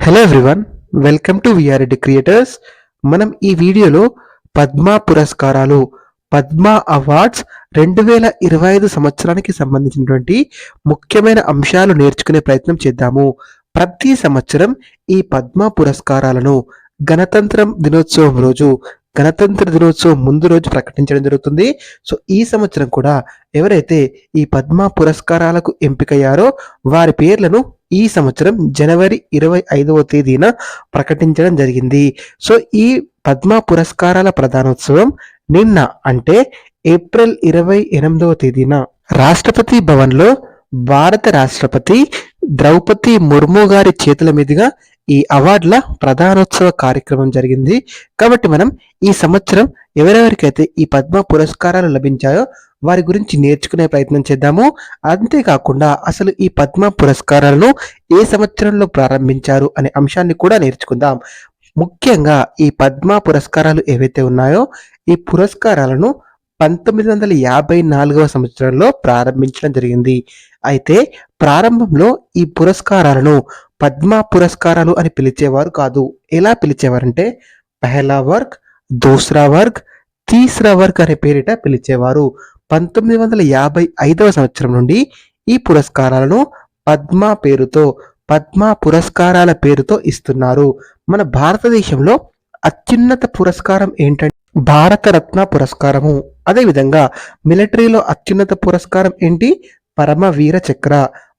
Hello everyone welcome to V R D creators మనం ఈ వీడియోలో పద్మ పురస్కారాలు పద్మ అవార్డ్స్ రెండు వేల ఇరవై ఐదు సంవత్సరానికి సంబంధించినటువంటి ముఖ్యమైన అంశాలు నేర్చుకునే ప్రయత్నం చేద్దాము. ప్రతి సంవత్సరం ఈ పద్మ పురస్కారాలను గణతంత్రం దినోత్సవం రోజు గణతంత్ర దినోత్సవం ముందు రోజు ప్రకటించడం జరుగుతుంది. సో ఈ సంవత్సరం కూడా ఎవరైతే ఈ పద్మ పురస్కారాలకు ఎంపికయ్యారో వారి పేర్లను ఈ సంవత్సరం జనవరి ఇరవై ఐదవ తేదీన ప్రకటించడం జరిగింది. సో ఈ పద్మ పురస్కారాల ప్రధానోత్సవం నిన్న అంటే ఏప్రిల్ ఇరవై ఎనిమిదవ తేదీన రాష్ట్రపతి భవన్లో భారత రాష్ట్రపతి ద్రౌపది ముర్ము గారి చేతుల మీదుగా ఈ అవార్డుల ప్రధానోత్సవ కార్యక్రమం జరిగింది. కాబట్టి మనం ఈ సంవత్సరం ఎవరెవరికైతే ఈ పద్మ పురస్కారాలు లభించాయో వారి గురించి నేర్చుకునే ప్రయత్నం చేద్దాము. అంతేకాకుండా అసలు ఈ పద్మ పురస్కారాలను ఏ సంవత్సరంలో ప్రారంభించారు అనే అంశాన్ని కూడా నేర్చుకుందాం. ముఖ్యంగా ఈ పద్మ పురస్కారాలు ఏవైతే ఉన్నాయో ఈ పురస్కారాలను పంతొమ్మిది వందల యాభై నాలుగవ సంవత్సరంలో ప్రారంభించడం జరిగింది. అయితే ప్రారంభంలో ఈ పురస్కారాలను పద్మ పురస్కారాలు అని పిలిచేవారు కాదు. ఎలా పిలిచేవారంటే పెహలా వర్గ్ దూసరా వర్గ్ తీసరా వర్గ్ అనే పేరిట పిలిచేవారు. పంతొమ్మిది వందల యాభై ఐదవ సంవత్సరం నుండి ఈ పురస్కారాలను పద్మ పేరుతో పద్మ పురస్కారాల పేరుతో ఇస్తున్నారు. మన భారతదేశంలో అత్యున్నత పురస్కారం ఏంటంటే భారతరత్న పురస్కారము. అదేవిధంగా మిలిటరీలో అత్యున్నత పురస్కారం ఏంటి? పరమవీర చక్ర.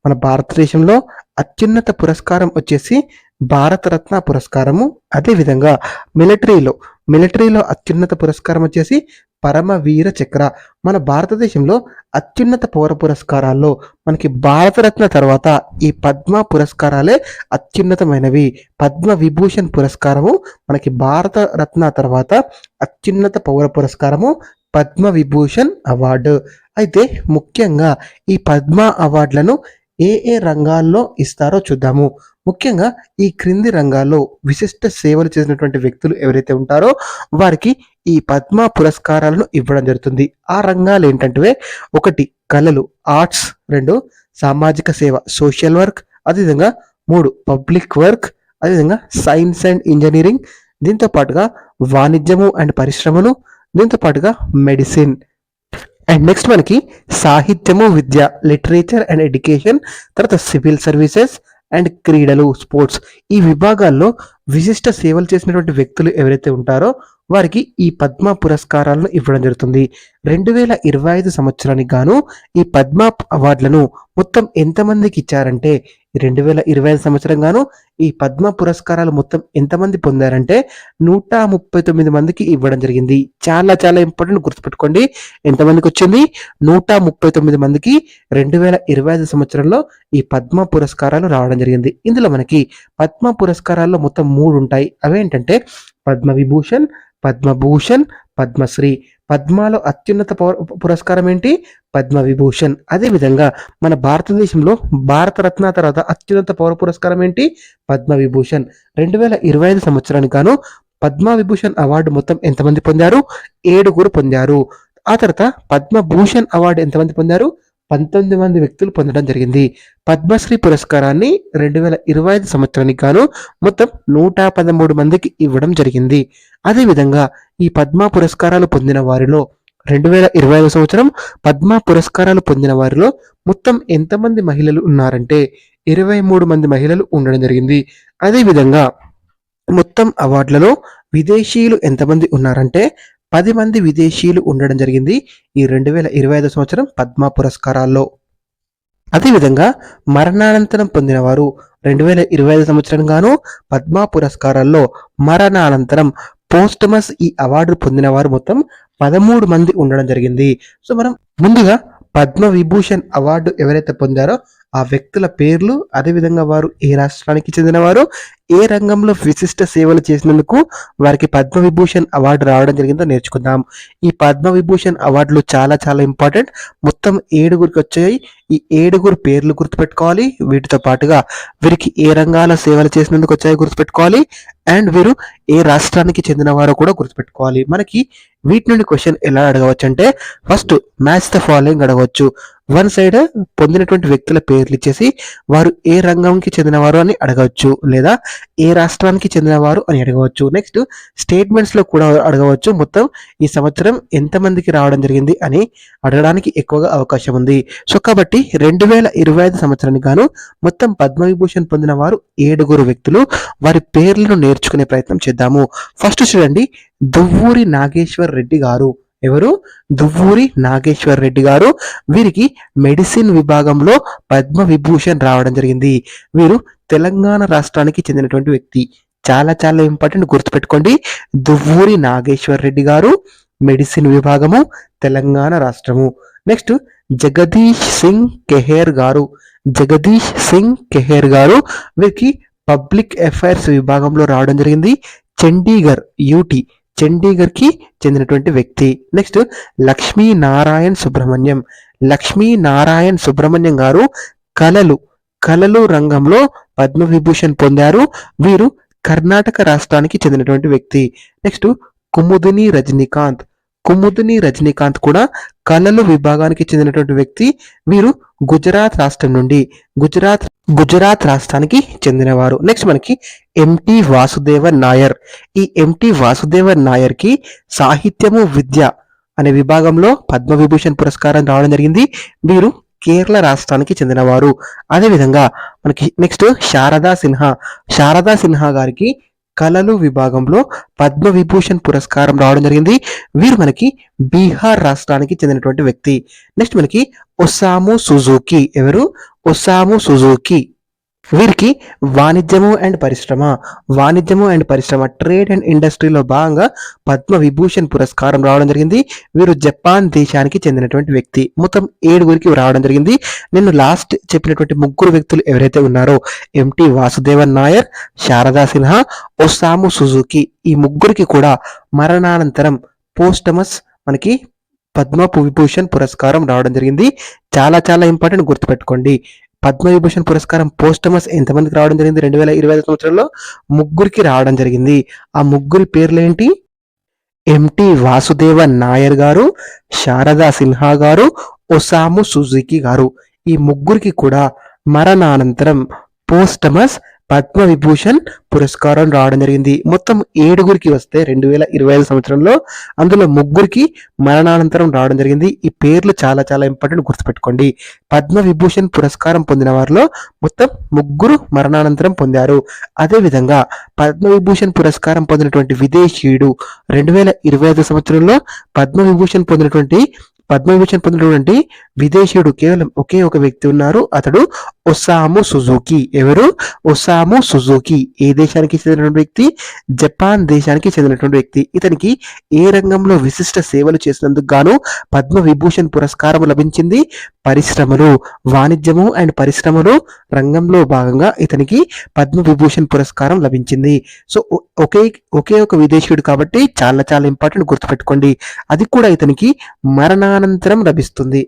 మన భారతదేశంలో అత్యున్నత పురస్కారం వచ్చేసి భారతరత్న పురస్కారము. అదేవిధంగా మిలిటరీలో మిలిటరీలో అత్యున్నత పురస్కారం వచ్చేసి పరమవీర చక్ర. మన భారతదేశంలో అత్యున్నత పౌర పురస్కారాల్లో మనకి భారతరత్న తర్వాత ఈ పద్మ పురస్కారాలే అత్యున్నతమైనవి. పద్మ విభూషణ్ పురస్కారము మనకి భారతరత్న తర్వాత అత్యున్నత పౌర పురస్కారము పద్మ విభూషణ్ అవార్డు. అయితే ముఖ్యంగా ఈ పద్మ అవార్డులను ఏ ఏ రంగాల్లో ఇస్తారో చూద్దాము. ముఖ్యంగా ఈ క్రింది రంగాల్లో విశిష్ట సేవలు చేసినటువంటి వ్యక్తులు ఎవరైతే ఉంటారో వారికి ఈ పద్మ పురస్కారాలను ఇవ్వడం జరుగుతుంది. ఆ రంగాలు ఏంటంటే ఒకటి కళలు ఆర్ట్స్ రెండు సామాజిక సేవ సోషల్ వర్క్ అదేవిధంగా మూడు పబ్లిక్ వర్క్ అదేవిధంగా సైన్స్ అండ్ ఇంజనీరింగ్ దీంతో పాటుగా వాణిజ్యము అండ్ పరిశ్రమలు దీంతో పాటుగా మెడిసిన్. అండ్ నెక్స్ట్ మనకి సాహిత్యము విద్య లిటరేచర్ అండ్ ఎడ్యుకేషన్ తర్వాత సివిల్ సర్వీసెస్ అండ్ క్రీడలు స్పోర్ట్స్ ఈ విభాగాల్లో విశిష్ట సేవలు చేసినటువంటి వ్యక్తులు ఎవరైతే ఉంటారో వారికి ఈ పద్మ పురస్కారాలను ఇవ్వడం జరుగుతుంది. రెండు వేల ఇరవై ఐదు సంవత్సరానికి గాను ఈ పద్మ అవార్డులను మొత్తం ఎంతమందికి ఇచ్చారంటే రెండు వేల ఇరవై ఐదు సంవత్సరం గాను ఈ పద్మ పురస్కారాలు మొత్తం ఎంతమంది పొందారంటే నూట ముప్పై తొమ్మిది మందికి ఇవ్వడం జరిగింది. చాలా చాలా ఇంపార్టెంట్ గుర్తుపెట్టుకోండి. ఎంతమందికి వచ్చింది? నూట ముప్పై తొమ్మిది మందికి రెండు వేల ఇరవై ఐదు సంవత్సరంలో ఈ పద్మ పురస్కారాలు రావడం జరిగింది. ఇందులో మనకి పద్మ పురస్కారాల్లో మొత్తం మూడు ఉంటాయి అవేంటంటే పద్మ విభూషణ్ పద్మభూషణ్ పద్మశ్రీ. పద్మాలో అత్యున్నత పౌర- పురస్కారం ఏంటి పద్మ విభూషణ్ అదేవిధంగా మన భారతదేశంలో భారతరత్న తర్వాత అత్యున్నత పౌర పురస్కారం ఏంటి పద్మ విభూషణ్ రెండు వేల ఇరవై ఐదు సంవత్సరానికి గాను పద్మ విభూషణ్ అవార్డు మొత్తం ఎంతమంది పొందారు? ఏడుగురు పొందారు. ఆ తర్వాత పద్మభూషణ్ అవార్డు ఎంతమంది పొందారు? పంతొమ్మిది మంది వ్యక్తులు పొందడం జరిగింది. పద్మశ్రీ పురస్కారాన్ని రెండు వేల ఇరవై ఐదు సంవత్సరానికి గాను మొత్తం నూట పదమూడు మందికి ఇవ్వడం జరిగింది. అదేవిధంగా ఈ పద్మ పురస్కారాలు పొందిన వారిలో రెండు వేల ఇరవై ఐదు సంవత్సరం పద్మ పురస్కారాలు పొందిన వారిలో మొత్తం ఎంతమంది మహిళలు ఉన్నారంటే ఇరవై మూడు మంది మహిళలు ఉండడం జరిగింది. అదేవిధంగా మొత్తం అవార్డులలో విదేశీయులు ఎంతమంది ఉన్నారంటే పది మంది విదేశీయులు ఉండడం జరిగింది ఈ రెండు వేల ఇరవై ఐదు సంవత్సరం పద్మ పురస్కారాల్లో. అదేవిధంగా మరణానంతరం పొందినవారు రెండు వేల ఇరవై ఐదు సంవత్సరం గాను పద్మ పురస్కారాల్లో మరణానంతరం పోస్టమస్ ఈ అవార్డు పొందినవారు మొత్తం పదమూడు మంది ఉండడం జరిగింది. సో మనం ముందుగా పద్మ విభూషణ్ అవార్డు ఎవరైతే పొందారో ఆ వ్యక్తుల పేర్లు అదేవిధంగా వారు ఏ రాష్ట్రానికి చెందినవారు ఏ రంగంలో విశిష్ట సేవలు చేసినందుకు వారికి పద్మవిభూషణ్ అవార్డు రావడం జరిగిందో నేర్చుకుందాం. ఈ పద్మవిభూషణ్ అవార్డులు చాలా చాలా ఇంపార్టెంట్. మొత్తం ఏడుగురికి వచ్చాయి. ఈ ఏడుగురు పేర్లు గుర్తుపెట్టుకోవాలి. వీటితో పాటుగా వీరికి ఏ రంగాల సేవలు చేసినందుకు వచ్చాయో గుర్తుపెట్టుకోవాలి. అండ్ వీరు ఏ రాష్ట్రానికి చెందినవారో కూడా గుర్తుపెట్టుకోవాలి. మనకి వీటి నుండి క్వశ్చన్ ఎలా అడగవచ్చు అంటే ఫస్ట్ మ్యాచ్ ద ఫాలోయింగ్ అడగవచ్చు. వన్ సైడ్ పొందినటువంటి వ్యక్తుల పేర్లు ఇచ్చేసి వారు ఏ రంగంకి చెందినవారు అని అడగవచ్చు. లేదా ఏ రాష్ట్రానికి చెందినవారు అని అడగవచ్చు. నెక్స్ట్ స్టేట్మెంట్స్లో కూడా అడగవచ్చు. మొత్తం ఈ సంవత్సరం ఎంతమందికి రావడం జరిగింది అని అడగడానికి ఎక్కువగా అవకాశం ఉంది. సో కాబట్టి రెండు వేల ఇరవై ఐదు సంవత్సరానికి గాను మొత్తం పద్మవిభూషణ్ పొందిన వారు ఏడుగురు వ్యక్తులు. వారి పేర్లను నేర్చుకునే ప్రయత్నం చేద్దాము. ఫస్ట్ చూడండి. దువ్వూరి నాగేశ్వర్ రెడ్డి గారు. ఎవరు? దువ్వూరి నాగేశ్వర్ రెడ్డి గారు. వీరికి మెడిసిన్ విభాగంలో పద్మ విభూషణ్ రావడం జరిగింది. వీరు తెలంగాణ రాష్ట్రానికి చెందినటువంటి వ్యక్తి. చాలా చాలా ఇంపార్టెంట్ గుర్తుపెట్టుకోండి. దువ్వూరి నాగేశ్వర్ రెడ్డి గారు మెడిసిన్ విభాగము తెలంగాణ రాష్ట్రము. నెక్స్ట్ జగదీష్ సింగ్ కెహేర్ గారు. జగదీష్ సింగ్ కెహేర్ గారు వీరికి పబ్లిక్ అఫైర్స్ విభాగంలో రావడం జరిగింది. చండీగఢ్ యూటీ. చండీగఢ్కి చెందినటువంటి వ్యక్తి. నెక్స్ట్ లక్ష్మీ నారాయణ్ సుబ్రహ్మణ్యం. లక్ష్మీ నారాయణ్ సుబ్రహ్మణ్యం గారు కళలు కళలు రంగంలో పద్మవిభూషణ్ పొందారు. వీరు కర్ణాటక రాష్ట్రానికి చెందినటువంటి వ్యక్తి. నెక్స్ట్ కుముదిని రజనీకాంత్. కుముదిని రజనీకాంత్ కూడా కళలు విభాగానికి చెందినటువంటి వ్యక్తి. వీరు గుజరాత్ రాష్ట్రం నుండి గుజరాత్ గుజరాత్ రాష్ట్రానికి చెందినవారు. నెక్స్ట్ మనకి ఎంటి వాసుదేవన్ నాయర్. ఈ ఎంటి వాసుదేవన్ నాయర్కి సాహిత్యము విద్య అనే విభాగంలో పద్మవిభూషణ్ పురస్కారం రావడం జరిగింది. వీరు కేరళ రాష్ట్రానికి చెందినవారు. అదేవిధంగా మనకి నెక్స్ట్ శారదా సిన్హా. శారదా సిన్హా గారికి కళలు విభాగంలో పద్మ విభూషణ్ పురస్కారం రావడం జరిగింది. వీరు మనకి బీహార్ రాష్ట్రానికి చెందినటువంటి వ్యక్తి. నెక్స్ట్ మనకి ఒసాము సుజుకి. ఎవరు? Osamu Suzuki. వీరికి వాణిజ్యము అండ్ పరిశ్రమ వాణిజ్యము అండ్ పరిశ్రమ ట్రేడ్ అండ్ ఇండస్ట్రీలో భాగంగా పద్మ విభూషణ్ పురస్కారం రావడం జరిగింది. వీరు జపాన్ దేశానికి చెందినటువంటి వ్యక్తి. మొత్తం ఏడుగురికి రావడం జరిగింది. నేను లాస్ట్ చెప్పినటువంటి ముగ్గురు వ్యక్తులు ఎవరైతే ఉన్నారో MT Vasudevan Nair Sharda Sinha Osamu Suzuki ఈ ముగ్గురికి కూడా మరణానంతరం పోస్టమస్ మనకి పద్మ విభూషణ్ పురస్కారం రావడం జరిగింది. చాలా చాలా ఇంపార్టెంట్ గుర్తుపెట్టుకోండి. పద్మవిభూషణ్ పురస్కారం పోస్టమస్ ఎంతమందికి రావడం జరిగింది? రెండు వేల ఇరవై ఐదు సంవత్సరంలో ముగ్గురికి రావడం జరిగింది. ఆ ముగ్గురి పేర్లేంటి? ఎంటి వాసుదేవ నాయర్ గారు శారదా సిన్హా గారు ఒసాము సుజుకి గారు. ఈ ముగ్గురికి కూడా మరణానంతరం పోస్టమస్ పద్మ విభూషణ్ పురస్కారం రావడం జరిగింది. మొత్తం ఏడుగురికి వస్తే రెండు వేల ఇరవై ఐదు సంవత్సరంలో అందులో ముగ్గురికి మరణానంతరం రావడం జరిగింది. ఈ పేర్లు చాలా చాలా ఇంపార్టెంట్ గుర్తుపెట్టుకోండి. పద్మ విభూషణ్ పురస్కారం పొందిన వారిలో మొత్తం ముగ్గురు మరణానంతరం పొందారు. అదేవిధంగా పద్మ విభూషణ్ పురస్కారం పొందినటువంటి విదేశీయుడు రెండు వేల ఇరవై ఐదు సంవత్సరంలో పద్మ విభూషణ్ పొందినటువంటి పద్మవిభూషణ్ పొందినటువంటి విదేశీయుడు కేవలం ఒకే ఒక వ్యక్తి ఉన్నారు. అతడు ఒసాము సుజుకి. ఎవరు? Osamu Suzuki. ఏ దేశానికి చెందినటువంటి వ్యక్తి? జపాన్ దేశానికి చెందినటువంటి వ్యక్తి. ఇతనికి ఏ రంగంలో విశిష్ట సేవలు చేసినందుకు గాను పద్మ విభూషణ్ పురస్కారం లభించింది. పరిశ్రమలు వాణిజ్యము అండ్ పరిశ్రమలు రంగంలో భాగంగా ఇతనికి పద్మ విభూషణ్ పురస్కారం లభించింది. సో ఒకే ఒకే ఒక విదేశీయుడు కాబట్టి చాలా చాలా ఇంపార్టెంట్ గుర్తుపెట్టుకోండి. అది కూడా ఇతనికి మరణానంతరం లభిస్తుంది.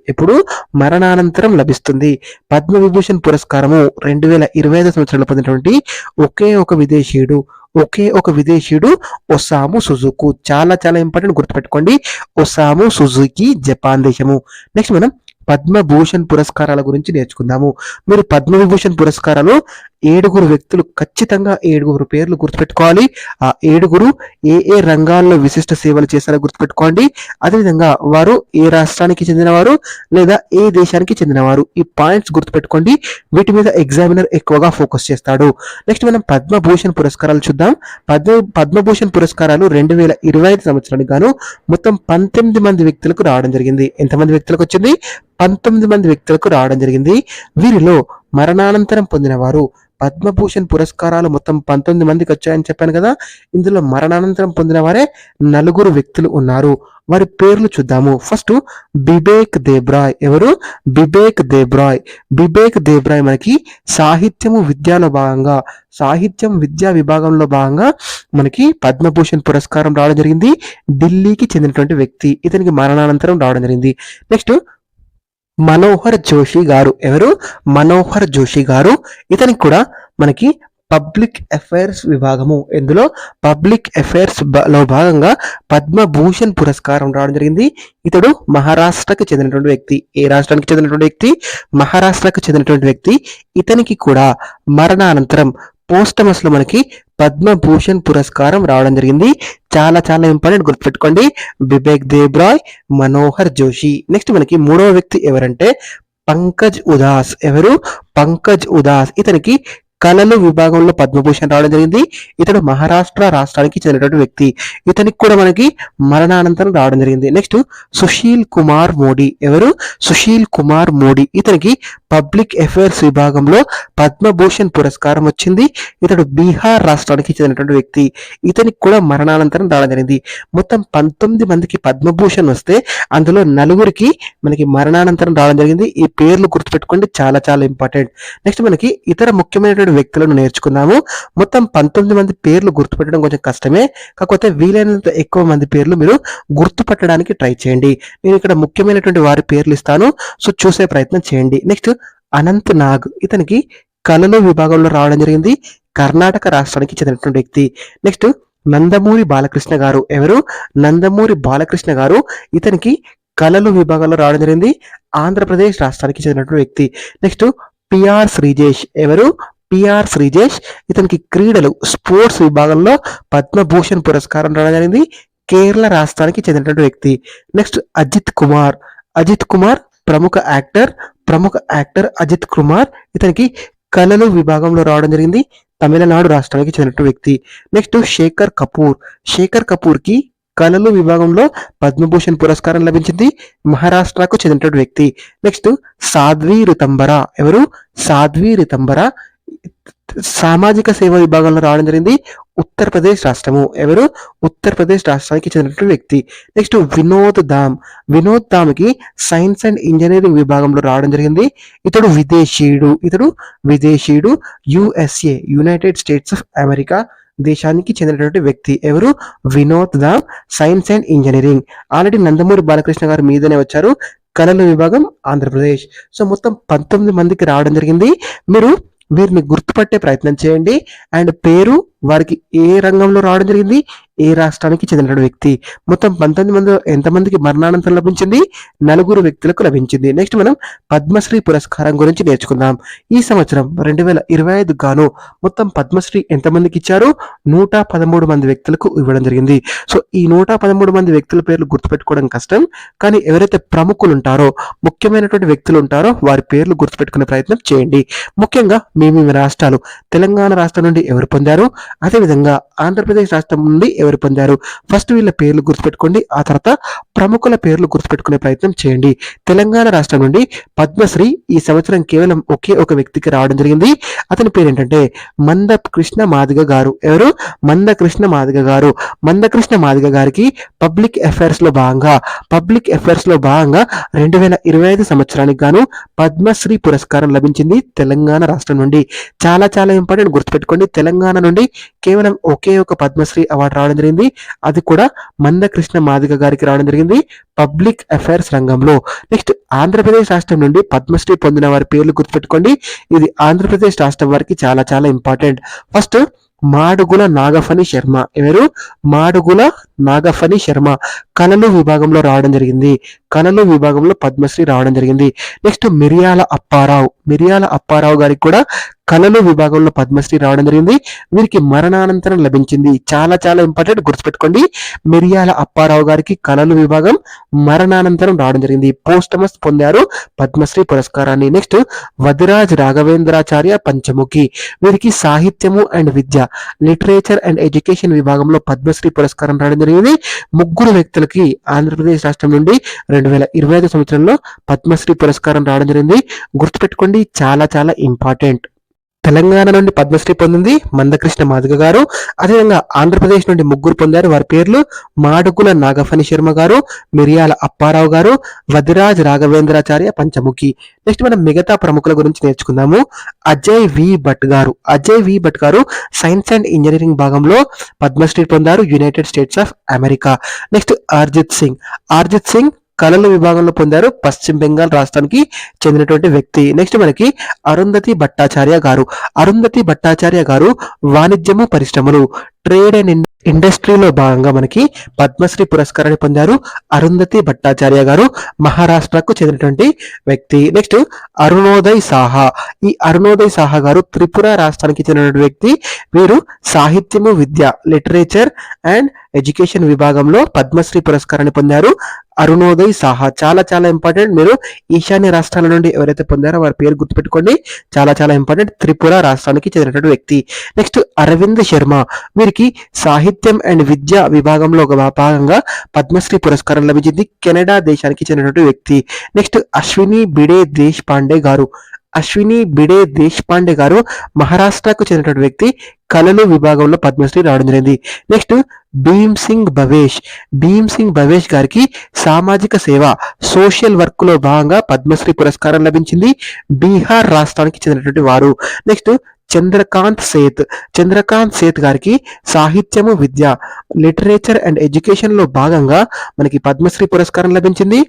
మరణానంతరం లభిస్తుంది. పద్మ విభూషణ్ పురస్కారము రెండు వేల ఇరవై ఐదు సంవత్సరంలో పొందినటువంటి ఒకే ఒక విదేశీయుడు ఒకే ఒక విదేశీయుడు ఒసాము సుజుకు. చాలా చాలా ఇంపార్టెంట్ గుర్తుపెట్టుకోండి. ఒసాము సుజుకి జపాన్ దేశము. నెక్స్ట్ మనం పద్మభూషణ్ పురస్కారాల గురించి నేర్చుకుందాము. మీరు పద్మవిభూషణ్ పురస్కారాలు ఏడుగురు వ్యక్తులు ఖచ్చితంగా ఏడుగురు పేర్లు గుర్తుపెట్టుకోవాలి. ఆ ఏడుగురు ఏ ఏ రంగాల్లో విశిష్ట సేవలు చేశారో గుర్తుపెట్టుకోండి. అదేవిధంగా వారు ఏ రాష్ట్రానికి చెందినవారు లేదా ఏ దేశానికి చెందినవారు ఈ పాయింట్స్ గుర్తుపెట్టుకోండి. వీటి మీద ఎగ్జామినర్ ఎక్కువగా ఫోకస్ చేస్తాడు. నెక్స్ట్ మనం పద్మభూషణ్ పురస్కారాలు చూద్దాం. పద్మ పద్మభూషణ్ పురస్కారాలు రెండు వేల ఇరవై ఐదు సంవత్సరానికి గాను మొత్తం పంతొమ్మిది మంది వ్యక్తులకు రావడం జరిగింది. ఎంతమంది వ్యక్తులకు వచ్చింది? పంతొమ్మిది మంది వ్యక్తులకు రావడం జరిగింది. వీరిలో మరణానంతరం పొందిన వారు పద్మభూషణ్ పురస్కారాలు మొత్తం పంతొమ్మిది మందికి వచ్చాయని చెప్పాను కదా ఇందులో మరణానంతరం పొందిన వారే నలుగురు వ్యక్తులు ఉన్నారు. వారి పేర్లు చూద్దాము. ఫస్ట్ బిబేక్ దేబ్రాయ్. ఎవరు? బిబేక్ దేబ్రాయ్. బిబేక్ దేబ్రాయ్ మనకి సాహిత్యము విద్యలో భాగంగా సాహిత్యం విద్యా విభాగంలో భాగంగా మనకి పద్మభూషణ్ పురస్కారం రావడం జరిగింది. ఢిల్లీకి చెందినటువంటి వ్యక్తి. ఇతనికి మరణానంతరం రావడం జరిగింది. నెక్స్ట్ మనోహర్ జోషి గారు. ఎవరు? మనోహర్ జోషి గారు. ఇతనికి కూడా మనకి పబ్లిక్ అఫైర్స్ విభాగము. ఇందులో పబ్లిక్ అఫైర్స్లో భాగంగా పద్మభూషణ్ పురస్కారం రావడం జరిగింది. ఇతడు మహారాష్ట్రకు చెందినటువంటి వ్యక్తి. ఏ రాష్ట్రానికి చెందినటువంటి వ్యక్తి? మహారాష్ట్రకు చెందినటువంటి వ్యక్తి. ఇతనికి కూడా మరణానంతరం పోస్టమస్లో మనకి పద్మభూషణ్ పురస్కారం రావడం జరిగింది. చాలా చాలా ఇంపార్టెంట్ గుర్తుపెట్టుకోండి. బిబేక్ దేబ్రాయ్ మనోహర్ జోషి నెక్స్ట్ మనకి మూడవ వ్యక్తి ఎవరంటే పంకజ్ ఉదాస్. ఎవరు? పంకజ్ ఉదాస్. ఇతనికి కళలు విభాగంలో పద్మభూషణ్ రావడం జరిగింది. ఇతడు మహారాష్ట్ర రాష్ట్రానికి చెందినటువంటి వ్యక్తి. ఇతనికి కూడా మనకి మరణానంతరం రావడం జరిగింది. నెక్స్ట్ సుశీల్ కుమార్ మోడీ. ఎవరు? సుశీల్ కుమార్ మోడీ. ఇతనికి పబ్లిక్ అఫైర్స్ విభాగంలో పద్మభూషణ్ పురస్కారం వచ్చింది. ఇతడు బీహార్ రాష్ట్రానికి చెందినటువంటి వ్యక్తి. ఇతనికి కూడా మరణానంతరం రావడం జరిగింది. మొత్తం పంతొమ్మిది మందికి పద్మభూషణ్ వస్తే అందులో నలుగురికి మనకి మరణానంతరం రావడం జరిగింది. ఈ పేర్లు గుర్తుపెట్టుకోండి. చాలా చాలా ఇంపార్టెంట్ నెక్స్ట్ మనకి ఇతర ముఖ్యమైనటువంటి వ్యక్తులను నేర్చుకున్నాము. మొత్తం పంతొమ్మిది మంది పేర్లు గుర్తుపెట్టడం కొంచెం కష్టమే. కాకపోతే వీలైనంత ఎక్కువ మంది పేర్లు మీరు గుర్తుపట్టడానికి ట్రై చేయండి. నేను ఇక్కడ ముఖ్యమైనటువంటి వారి పేర్లు ఇస్తాను. సో చూసే ప్రయత్నం చేయండి. నెక్స్ట్ అనంత్ నాగ్. ఇతనికి కళలు విభాగంలో రావడం జరిగింది. కర్ణాటక రాష్ట్రానికి చెందినటువంటి వ్యక్తి. నెక్స్ట్ నందమూరి బాలకృష్ణ గారు. ఎవరు? నందమూరి బాలకృష్ణ గారు ఇతనికి కళలు విభాగంలో రావడం జరిగింది. ఆంధ్రప్రదేశ్ రాష్ట్రానికి చెందినటువంటి వ్యక్తి. Next PR Sreejesh. ఎవరు? పిఆర్ శ్రీజేష్. ఇతనికి క్రీడలు స్పోర్ట్స్ విభాగంలో పద్మభూషణ్ పురస్కారం రావడం జరిగింది. కేరళ రాష్ట్రానికి చెందినటువంటి వ్యక్తి. నెక్స్ట్ అజిత్ కుమార్. అజిత్ కుమార్ ప్రముఖ యాక్టర్. ప్రముఖ యాక్టర్ అజిత్ కుమార్ ఇతనికి కళలు విభాగంలో రావడం జరిగింది. తమిళనాడు రాష్ట్రానికి చెందినటువంటి వ్యక్తి. నెక్స్ట్ శేఖర్ కపూర్. శేఖర్ కపూర్కి కళలు విభాగంలో పద్మభూషణ్ పురస్కారం లభించింది. మహారాష్ట్రకు చెందినటువంటి వ్యక్తి. నెక్స్ట్ సాధ్వి రితంబర. ఎవరు? సాధ్వి రితంబర. సామాజిక సేవ విభాగంలో రావడం జరిగింది. ఉత్తరప్రదేశ్ రాష్ట్రము. ఎవరు? ఉత్తరప్రదేశ్ రాష్ట్రానికి చెందినటువంటి వ్యక్తి. నెక్స్ట్ వినోద్ ధామ్. వినోద్ ధామ్కి సైన్స్ అండ్ ఇంజనీరింగ్ విభాగంలో రావడం జరిగింది. ఇతడు విదేశీయుడు. ఇతడు విదేశీయుడు. USA United States of America దేశానికి చెందినటువంటి వ్యక్తి. ఎవరు? Vinod Dham science and engineering. Already Nandamuri Balakrishna గారు మీదనే వచ్చారు. కళల విభాగం ఆంధ్రప్రదేశ్. సో మొత్తం పంతొమ్మిది మందికి రావడం జరిగింది. మీరు వీరిని గుర్తుపట్టే ప్రయత్నం చేయండి. అండ్ పేరు వారికి ఏ రంగంలో రావడం జరిగింది? ఏ రాష్ట్రానికి చెందిన వ్యక్తి? మొత్తం పంతొమ్మిది మంది ఎంతమందికి మరణానంతరం లభించింది? నలుగురు వ్యక్తులకు లభించింది. నెక్స్ట్ మనం పద్మశ్రీ పురస్కారం గురించి నేర్చుకుందాం. ఈ సంవత్సరం రెండు వేల ఇరవై ఐదు గాను మొత్తం పద్మశ్రీ ఎంతమందికి ఇచ్చారు? నూట పదమూడు మంది వ్యక్తులకు ఇవ్వడం జరిగింది. సో ఈ నూట పదమూడు మంది వ్యక్తుల పేర్లు గుర్తుపెట్టుకోవడం కష్టం. కానీ ఎవరైతే ప్రముఖులు ఉంటారో ముఖ్యమైనటువంటి వ్యక్తులు ఉంటారో వారి పేర్లు గుర్తుపెట్టుకునే ప్రయత్నం చేయండి. ముఖ్యంగా మీ మీ రాష్ట్రాలు? తెలంగాణ రాష్ట్రం నుండి ఎవరు పొందారు? అదేవిధంగా ఆంధ్రప్రదేశ్ రాష్ట్రం నుండి ఎవరు పొందారు? ఫస్ట్ వీళ్ళ పేర్లు గుర్తుపెట్టుకోండి. ఆ తర్వాత ప్రముఖుల పేర్లు గుర్తుపెట్టుకునే ప్రయత్నం చేయండి. తెలంగాణ రాష్ట్రం నుండి పద్మశ్రీ ఈ సంవత్సరం కేవలం ఒకే ఒక వ్యక్తికి రావడం జరిగింది. అతని పేరు ఏంటంటే మంద కృష్ణ మాదిగ గారు. ఎవరు? మంద కృష్ణ మాదిగ గారు. మంద కృష్ణ మాదిగ గారికి పబ్లిక్ అఫైర్స్లో భాగంగా పబ్లిక్ అఫైర్స్లో భాగంగా రెండు వేల ఇరవై ఐదు సంవత్సరానికి గాను పద్మశ్రీ పురస్కారం లభించింది తెలంగాణ రాష్ట్రం నుండి. చాలా చాలా ఇంపార్టెంట్ గుర్తుపెట్టుకోండి. తెలంగాణ నుండి కేవలం ఒకే ఒక పద్మశ్రీ అవార్డు రావడం జరిగింది. అది కూడా మందకృష్ణ మాదిగ గారికి రావడం జరిగింది పబ్లిక్ అఫైర్స్ రంగంలో. నెక్స్ట్ ఆంధ్రప్రదేశ్ రాష్ట్రం నుండి పద్మశ్రీ పొందిన వారి పేర్లు గుర్తుపెట్టుకోండి. ఇది ఆంధ్రప్రదేశ్ రాష్ట్రం వారికి చాలా చాలా ఇంపార్టెంట్ ఫస్ట్ మాడుగుల నాగఫణి శర్మ. ఎవరు? మాడుగుల నాగఫణి శర్మ కళలు విభాగంలో రావడం జరిగింది. కళలు విభాగంలో పద్మశ్రీ రావడం జరిగింది. నెక్స్ట్ మిరియాల అప్పారావు మిరియాల అప్పారావు గారికి కూడా కళలు విభాగంలో పద్మశ్రీ రావడం జరిగింది. వీరికి మరణానంతరం లభించింది. చాలా చాలా ఇంపార్టెంట్ గుర్తుపెట్టుకోండి. మిరియాల అప్పారావు గారికి కళలు విభాగం మరణానంతరం రావడం జరిగింది. పోస్టమస్ పొందారు పద్మశ్రీ పురస్కారాన్ని. నెక్స్ట్ వదిరాజ్ రాఘవేంద్రాచార్య పంచముఖి. వీరికి సాహిత్యము అండ్ విద్య లిటరేచర్ అండ్ ఎడ్యుకేషన్ విభాగంలో పద్మశ్రీ పురస్కారం రావడం జరిగింది. ముగ్గురు వ్యక్తులకి ఆంధ్రప్రదేశ్ రాష్ట్రం నుండి రెండు వేల ఇరవై ఐదు సంవత్సరంలో పద్మశ్రీ పురస్కారం రావడం జరిగింది. గుర్తుపెట్టుకోండి చాలా చాలా ఇంపార్టెంట్. తెలంగాణ నుండి పద్మశ్రీ పొందింది మందకృష్ణ మాదిగ గారు. అదేవిధంగా ఆంధ్రప్రదేశ్ నుండి ముగ్గురు పొందారు. వారి పేర్లు మాడుగుల నాగఫణి శర్మ గారు మిరియాల అప్పారావు గారు వదిరాజ్ రాఘవేంద్రాచార్య పంచముఖి. నెక్స్ట్ మనం మిగతా ప్రముఖుల గురించి నేర్చుకుందాము. అజయ్ వి భట్ గారు. అజయ్ వి భట్ గారు సైన్స్ అండ్ ఇంజనీరింగ్ భాగంలో పద్మశ్రీ పొందారు United States of America. Next Arijit Singh. Arijit Singh కళల విభాగంలో పొందారు. పశ్చిమ బెంగాల్ రాష్ట్రానికి చెందినటువంటి వ్యక్తి. నెక్స్ట్ మనకి అరుంధతి భట్టాచార్య గారు. అరుంధతి భట్టాచార్య గారు వాణిజ్యము పరిశ్రమలు ట్రేడ్ అండ్ ఇండస్ట్రీలో భాగంగా మనకి పద్మశ్రీ పురస్కారాన్ని పొందారు అరుంధతి భట్టాచార్య గారు మహారాష్ట్రకు చెందినటువంటి వ్యక్తి. నెక్స్ట్ అరుణోదయ్ సాహా. ఈ అరుణోదయ్ సాహా గారు త్రిపుర రాష్ట్రానికి చెందినటువంటి వ్యక్తి. వీరు సాహిత్యము విద్య లిటరేచర్ అండ్ ఎడ్యుకేషన్ విభాగంలో పద్మశ్రీ పురస్కారాన్ని పొందారు. అరుణోదయ్ సాహా. చాలా చాలా ఇంపార్టెంట్. మీరు ఈశాన్య రాష్ట్రాల నుండి ఎవరైతే పొందారో వారి పేరు గుర్తుపెట్టుకోండి. చాలా చాలా ఇంపార్టెంట్. త్రిపుర రాష్ట్రానికి చెందినటువంటి వ్యక్తి. నెక్స్ట్ అరవింద్ శర్మ. వీరికి సాహిత్యం అండ్ విద్య విభాగంలో ఒక భాగంగా పద్మశ్రీ పురస్కారం లభించింది కెనడా దేశానికి చెందినటువంటి వ్యక్తి. నెక్స్ట్ అశ్విని బిడే దేశ్ పాండే గారు. అశ్విని బిడే దేశ్ పాండే గారు మహారాష్ట్రకు చెందినటువంటి వ్యక్తి. కళలు విభాగంలో పద్మశ్రీ రావడం జరిగింది. నెక్స్ట్ భీమ్ సింగ్ భవేష్. భీమ్ సింగ్ భవేష్ గారికి సామాజిక సేవ సోషల్ వర్క్లో భాగంగా పద్మశ్రీ పురస్కారం లభించింది. బీహార్ రాష్ట్రానికి చెందినటువంటి వారు. Next Chandrakant Seth. Chandrakant Seth గారికి సాహిత్యము విద్య లిటరేచర్ అండ్ ఎడ్యుకేషన్లో భాగంగా మనకి పద్మశ్రీ పురస్కారం లభించింది.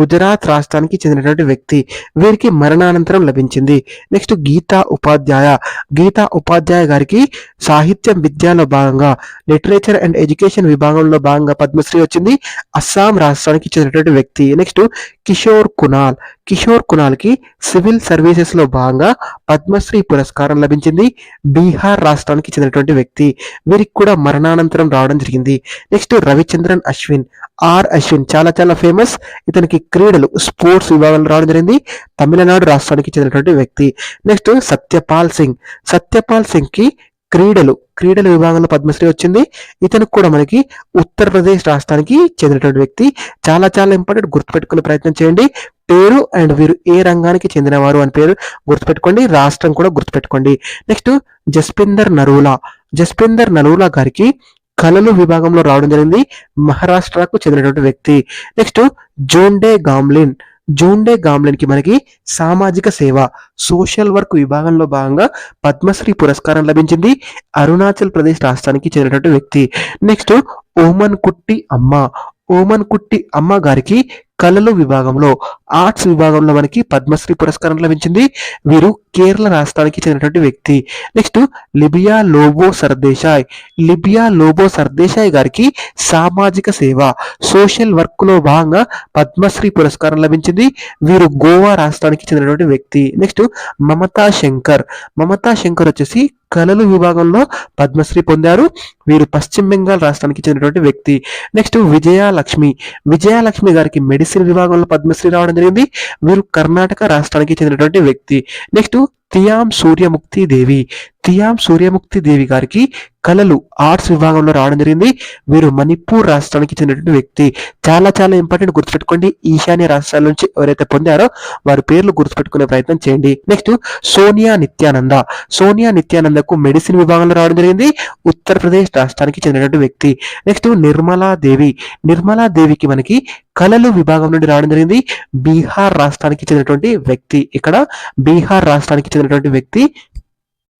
గుజరాత్ రాష్ట్రానికి చెందినటువంటి వ్యక్తి. వీరికి మరణానంతరం లభించింది. నెక్స్ట్ గీతా ఉపాధ్యాయ. గీతా ఉపాధ్యాయ గారికి సాహిత్యం విద్యలో భాగంగా లిటరేచర్ అండ్ ఎడ్యుకేషన్ విభాగంలో భాగంగా పద్మశ్రీ వచ్చింది. అస్సాం రాష్ట్రానికి చెందినటువంటి వ్యక్తి. నెక్స్ట్ కిషోర్ కునాల్. కిషోర్ కునాల్కి సివిల్ సర్వీసెస్లో భాగంగా పద్మశ్రీ పురస్కారం లభించింది. బీహార్ రాష్ట్రానికి చెందినటువంటి వ్యక్తి. వీరికి కూడా మరణానంతరం రావడం జరిగింది. నెక్స్ట్ రవిచంద్రన్ అశ్విన్. ఆర్ అశ్విన్ చాలా చాలా ఫేమస్. ఇతనికి క్రీడలు స్పోర్ట్స్ విభాగంలో రావడం జరిగింది. తమిళనాడు రాష్ట్రానికి చెందినటువంటి వ్యక్తి. నెక్స్ట్ సత్యపాల్ సింగ్. సత్యపాల్ సింగ్కి క్రీడలు క్రీడల విభాగంలో పద్మశ్రీ వచ్చింది. ఇతనికి కూడా మనకి ఉత్తరప్రదేశ్ రాష్ట్రానికి చెందినటువంటి వ్యక్తి. చాలా చాలా ఇంపార్టెంట్ గుర్తుపెట్టుకునే ప్రయత్నం చేయండి. పేరు అండ్ వీరు ఏ రంగానికి చెందినవారు అని పేరు గుర్తుపెట్టుకోండి. రాష్ట్రం కూడా గుర్తుపెట్టుకోండి. నెక్స్ట్ జస్పిందర్ నరూలా. జస్పిందర్ నరూలా గారికి కళలు విభాగంలో రావడం జరిగింది. మహారాష్ట్రకు చెందినటువంటి వ్యక్తి. నెక్స్ట్ జోండే గామ్లిన్. జోండే గామ్లిన్కి మనకి సామాజిక సేవ సోషల్ వర్క్ విభాగంలో భాగంగా పద్మశ్రీ పురస్కారం లభించింది. అరుణాచల్ ప్రదేశ్ రాష్ట్రానికి చెందినటువంటి వ్యక్తి. నెక్స్ట్ ఓమన్ కుట్టి అమ్మ. ఓమన్ కుట్టి అమ్మ గారికి కళలు విభాగంలో ఆర్ట్స్ విభాగంలో మనకి పద్మశ్రీ పురస్కారం లభించింది. వీరు కేరళ రాష్ట్రానికి చెందినటువంటి వ్యక్తి. నెక్స్ట్ లిబియా లోబో సర్దేశాయ్. లిబియా లోబో సర్దేశాయ్ గారికి సామాజిక సేవ సోషల్ వర్క్లో భాగంగా పద్మశ్రీ పురస్కారం లభించింది. వీరు గోవా రాష్ట్రానికి చెందినటువంటి వ్యక్తి. నెక్స్ట్ మమతా శంకర్. మమతా శంకర్ వచ్చేసి కళలు విభాగంలో పద్మశ్రీ పొందారు. వీరు పశ్చిమ బెంగాల్ రాష్ట్రానికి చెందినటువంటి వ్యక్తి. నెక్స్ట్ విజయలక్ష్మి. విజయలక్ష్మి గారికి మెడిసిన్ విభాగంలో పద్మశ్రీ రావడం జరిగింది. వీరు కర్ణాటక రాష్ట్రానికి చెందినటువంటి వ్యక్తి. నెక్స్ట్ తియాం సూర్యముక్తి దేవి. తియాం సూర్యముక్తి దేవి గారికి కళలు ఆర్ట్స్ విభాగంలో రావడం జరిగింది. వీరు మణిపూర్ రాష్ట్రానికి చెందినటువంటి వ్యక్తి. చాలా చాలా ఇంపార్టెంట్ గుర్తుపెట్టుకోండి. ఈశాన్య రాష్ట్రాల నుంచి ఎవరైతే పొందారో వారి పేర్లు గుర్తుపెట్టుకునే ప్రయత్నం చేయండి. నెక్స్ట్ సోనియా నిత్యానంద. సోనియా నిత్యానందకు మెడిసిన్ విభాగంలో రావడం జరిగింది. ఉత్తరప్రదేశ్ రాష్ట్రానికి చెందినటువంటి వ్యక్తి. నెక్స్ట్ నిర్మలా దేవి. నిర్మలా దేవికి మనకి కళలు విభాగం నుండి రావడం జరిగింది. బీహార్ రాష్ట్రానికి చెందినటువంటి వ్యక్తి. ఇక్కడ బీహార్ రాష్ట్రానికి చెందినటువంటి వ్యక్తి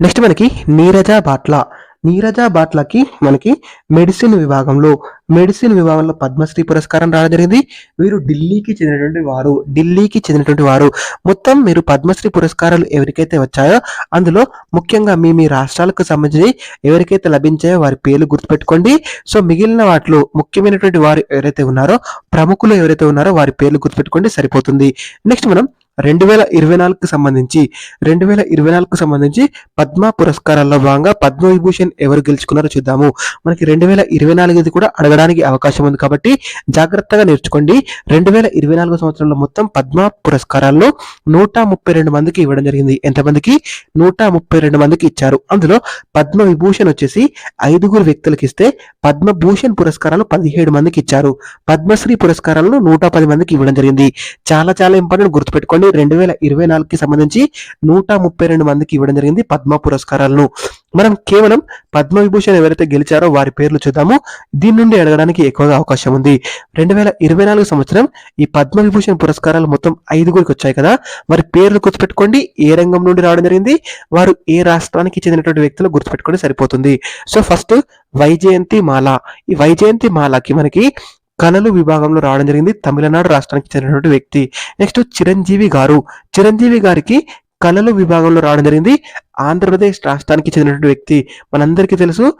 నెక్స్ట్ మనకి నీరజ బాట్ల. నీరజ బాట్లకి మనకి మెడిసిన్ విభాగంలో మెడిసిన్ విభాగంలో పద్మశ్రీ పురస్కారం రావడం జరిగింది. వీరు ఢిల్లీకి చెందినటువంటి వారు ఢిల్లీకి చెందినటువంటి వారు. మొత్తం మీరు పద్మశ్రీ పురస్కారాలు ఎవరికైతే వచ్చాయో అందులో ముఖ్యంగా మీ మీ రాష్ట్రాలకు సంబంధించి ఎవరికైతే లభించాయో వారి పేర్లు గుర్తుపెట్టుకోండి. సో మిగిలిన వాటిలో ముఖ్యమైనటువంటి వారు ఎవరైతే ఉన్నారో ప్రముఖులు ఎవరైతే ఉన్నారో వారి పేర్లు గుర్తుపెట్టుకోండి సరిపోతుంది. నెక్స్ట్ మనం రెండు వేల ఇరవై నాలుగుకు సంబంధించి రెండు వేల ఇరవై నాలుగుకు సంబంధించి పద్మ పురస్కారాల్లో భాగంగా పద్మవిభూషణ్ ఎవరు గెలుచుకున్నారో చూద్దాము. మనకి రెండు వేల ఇరవై నాలుగుది కూడా అడగడానికి అవకాశం ఉంది కాబట్టి జాగ్రత్తగా నేర్చుకోండి. రెండు వేల ఇరవై నాలుగు సంవత్సరంలో మొత్తం పద్మ పురస్కారాల్లో నూట ముప్పై రెండు మందికి ఇవ్వడం జరిగింది. ఎంతమందికి నూట ముప్పై రెండు మందికి ఇచ్చారు. అందులో పద్మ విభూషణ్ వచ్చేసి ఐదుగురు వ్యక్తులకు ఇస్తే పద్మభూషణ్ పురస్కారాలు పదిహేడు మందికి ఇచ్చారు. పద్మశ్రీ పురస్కారాలను నూట పది మందికి ఇవ్వడం జరిగింది. చాలా చాలా ఇంపార్టెంట్ గుర్తుపెట్టుకోండి. రెండు వేల ఇరవై నాలుగుకి సంబంధించి నూట ముప్పై రెండు మందికి ఇవ్వడం జరిగింది పద్మ పురస్కారాలను. మనం కేవలం పద్మ విభూషణ్ ఎవరైతే గెలిచారో వారి పేర్లు చూద్దాము. దీని నుండి అడగడానికి ఎక్కువగా అవకాశం ఉంది. రెండు వేల ఇరవై నాలుగు సంవత్సరం ఈ పద్మ విభూషణ్ పురస్కారాలు మొత్తం ఐదుగురికి వచ్చాయి కదా. వారి పేర్లు గుర్తుపెట్టుకోండి. ఏ రంగం నుండి రావడం జరిగింది? వారు ఏ రాష్ట్రానికి చెందినటువంటి వ్యక్తులు గుర్తుపెట్టుకోండి సరిపోతుంది. సో ఫస్ట్ వైజయంతి మాల ఈ వైజయంతి మాలకి మనకి కళలు విభాగంలో రావడం జరిగింది. తమిళనాడు రాష్ట్రానికి చెందినటువంటి వ్యక్తి. నెక్స్ట్ చిరంజీవి గారు. చిరంజీవి గారికి కళలు విభాగంలో రావడం జరిగింది. ఆంధ్రప్రదేశ్ రాష్ట్రానికి చెందినటువంటి వ్యక్తి. మనందరికీ తెలుసు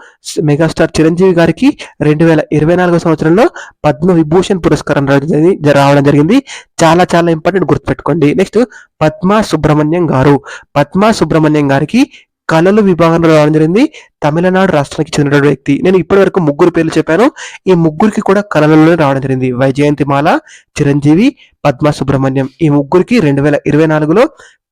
మెగాస్టార్ చిరంజీవి గారికి రెండు వేల ఇరవై నాలుగో సంవత్సరంలో పద్మ విభూషణ్ పురస్కారం రావడం జరిగింది రావడం జరిగింది. చాలా చాలా ఇంపార్టెంట్ గుర్తుపెట్టుకోండి. నెక్స్ట్ పద్మా సుబ్రహ్మణ్యం గారు. పద్మా సుబ్రహ్మణ్యం గారికి కళలు విభాగంలో రావడం జరిగింది. తమిళనాడు రాష్ట్రానికి చెందినటువంటి వ్యక్తి. నేను ఇప్పటి వరకు ముగ్గురు పేర్లు చెప్పాను. ఈ ముగ్గురికి కూడా కళలలోనే రావడం జరిగింది. వైజయంతిమాల చిరంజీవి పద్మ సుబ్రహ్మణ్యం. ఈ ముగ్గురికి రెండు వేల ఇరవై నాలుగులో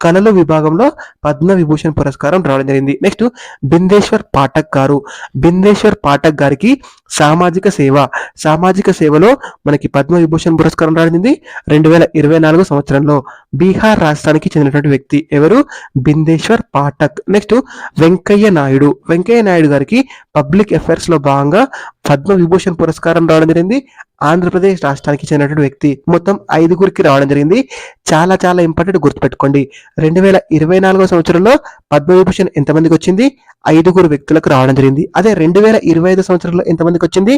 కళలు విభాగంలో పద్మ విభూషణ్ పురస్కారం రావడం జరిగింది. నెక్స్ట్ బిందేశ్వర్ పాఠక్ గారు. బిందేశ్వర్ పాఠక్ గారికి సామాజిక సేవ. సామాజిక సేవలో మనకి పద్మ విభూషణ్ పురస్కారం రావడం రెండు వేల ఇరవై నాలుగు సంవత్సరంలో బీహార్ రాష్ట్రానికి చెందినటువంటి వ్యక్తి ఎవరు? బిందేశ్వర్ పాఠక్. నెక్స్ట్ వెంకయ్య నాయుడు. వెంకయ్య నాయుడు గారికి పబ్లిక్ అఫైర్స్లో భాగంగా పద్మ విభూషణ్ పురస్కారం రావడం జరిగింది. ఆంధ్రప్రదేశ్ రాష్ట్రానికి చెందినటువంటి వ్యక్తి మొత్తం ఐదుగురికి రావడం జరిగింది. చాలా చాలా ఇంపార్టెంట్ గుర్తుపెట్టుకోండి. రెండు వేల ఇరవై నాలుగో సంవత్సరంలో పద్మవిభూషణ్ ఎంతమందికి వచ్చింది? ఐదుగురు వ్యక్తులకు రావడం జరిగింది. అదే రెండు వేల ఇరవై ఐదు సంవత్సరంలో ఎంతమందికి వచ్చింది?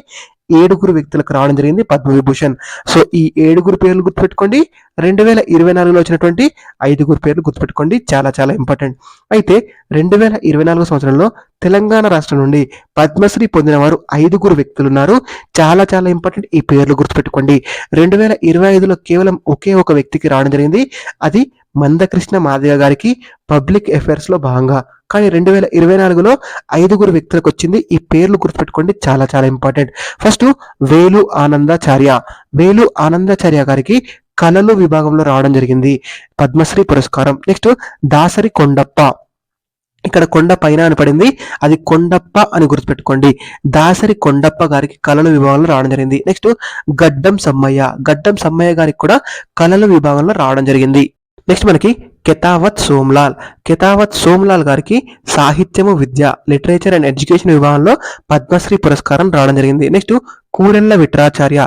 ఏడుగురు వ్యక్తులకు రావడం జరిగింది పద్మవిభూషణ్. సో ఈ ఏడుగురు పేర్లు గుర్తుపెట్టుకోండి. రెండు వేల ఇరవై నాలుగులో వచ్చినటువంటి ఐదుగురు పేర్లు గుర్తుపెట్టుకోండి. చాలా చాలా ఇంపార్టెంట్. అయితే రెండు వేల ఇరవై నాలుగు సంవత్సరంలో తెలంగాణ రాష్ట్రం నుండి పద్మశ్రీ పొందిన వారు ఐదుగురు వ్యక్తులు ఉన్నారు చాలా చాలా ఇంపార్టెంట్ ఈ పేర్లు గుర్తుపెట్టుకోండి. రెండు వేల ఇరవై ఐదులో కేవలం ఒకే ఒక వ్యక్తికి రావడం జరిగింది. అది మందకృష్ణ మాదిగ గారికి పబ్లిక్ అఫైర్స్లో భాగంగా కానీ రెండు వేల ఇరవై నాలుగులో ఐదుగురు వ్యక్తులకు వచ్చింది ఈ పేర్లు గుర్తుపెట్టుకోండి. చాలా చాలా ఇంపార్టెంట్. ఫస్ట్ వేలు ఆనందాచార్య. వేలు ఆనందాచార్య గారికి కళలు విభాగంలో రావడం జరిగింది. పద్మశ్రీ పురస్కారం. నెక్స్ట్ దాసరి కొండప్ప. ఇక్కడ కొండ పైన అని పడింది. అది కొండప్ప అని గుర్తుపెట్టుకోండి. దాసరి కొండప్ప గారికి కళల విభాగంలో రావడం జరిగింది. నెక్స్ట్ గడ్డం సమ్మయ్య. గడ్డం సమ్మయ్య గారికి కూడా కళల విభాగంలో రావడం జరిగింది. నెక్స్ట్ మనకి కెతావత్ సోమ్లాల్. కెతావత్ సోమ్లాల్ గారికి సాహిత్యము విద్య లిటరేచర్ అండ్ ఎడ్యుకేషన్ విభాగంలో పద్మశ్రీ పురస్కారం రావడం జరిగింది. నెక్స్ట్ కూరెళ్ళ విట్రాచార్య.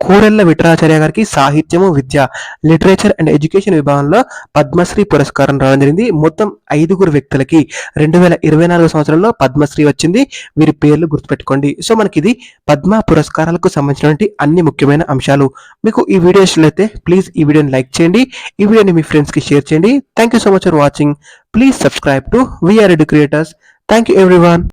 కూరెళ్ళ విఠరాచార్య గారికి సాహిత్యము విద్య లిటరేచర్ అండ్ ఎడ్యుకేషన్ విభాగంలో పద్మశ్రీ పురస్కారం రావడం జరిగింది. మొత్తం ఐదుగురు వ్యక్తులకి రెండు వేల ఇరవై నాలుగు సంవత్సరంలో పద్మశ్రీ వచ్చింది. వీరి పేర్లు గుర్తుపెట్టుకోండి. సో మనకి ఇది పద్మ పురస్కారాలకు సంబంధించినటువంటి అన్ని ముఖ్యమైన అంశాలు. మీకు ఈ వీడియో ఇష్టమైతే ప్లీజ్ ఈ వీడియోని లైక్ చేయండి. ఈ వీడియోని మీ ఫ్రెండ్స్కి షేర్ చేయండి. Thank you so much for watching please subscribe to VR Edu Creators thank you everyone